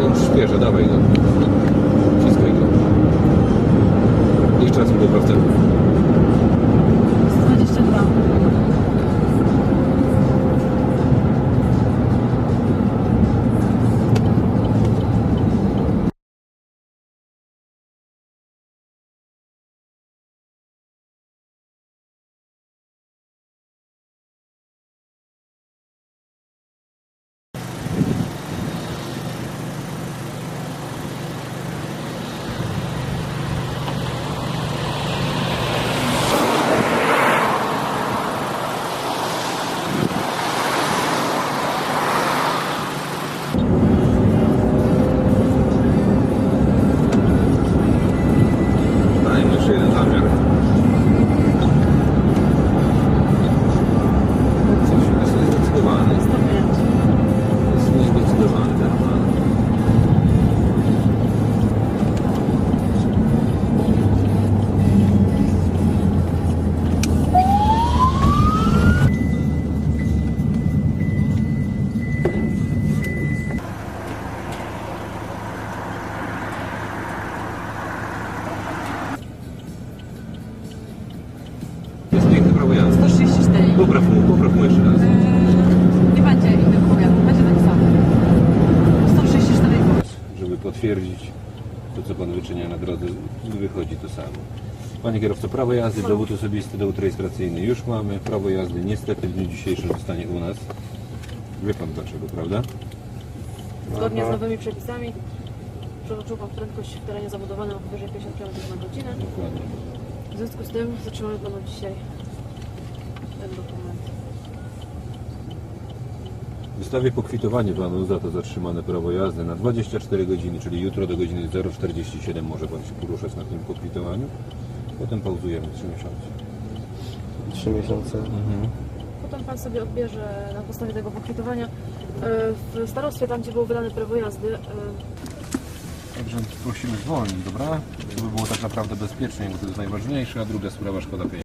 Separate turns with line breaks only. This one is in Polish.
No przyspieszę, dawaj go. Wciskaj go. Jeszcze raz 1%. Piękne prawo jazdy.
134.
Popraw mu, popraw mu jeszcze raz.
Yy, nie będzie innych powiatów, będzie taki sam. 134.
żeby potwierdzić to, co Pan wyczynia na drodze, wychodzi to samo. Panie kierowco, prawo jazdy, dowód osobisty, dowód rejestracyjny już mamy. Prawo jazdy niestety w dniu dzisiejszym zostanie u nas. Wie Pan dlaczego, prawda?
Zgodnie z nowymi przepisami przekroczył Pan prędkość w terenie zabudowanym powyżej 50 km na godzinę.
Dokładnie.
W związku z tym zatrzymamy Panu dzisiaj ten dokument.
Wystawię pokwitowanie Panu za to zatrzymane prawo jazdy na 24 godziny, czyli jutro do godziny 047 może Pan się poruszać na tym pokwitowaniu. Potem pauzujemy 3 miesiące.
Trzy miesiące.
Potem Pan sobie odbierze na podstawie tego pokwitowania yy, w starostwie, tam gdzie było wydane prawo jazdy, yy,
Także prosimy zwolnić, dobra? Żeby było tak naprawdę bezpiecznie, bo to jest najważniejsze, a druga sprawa szkoda pieniędzy.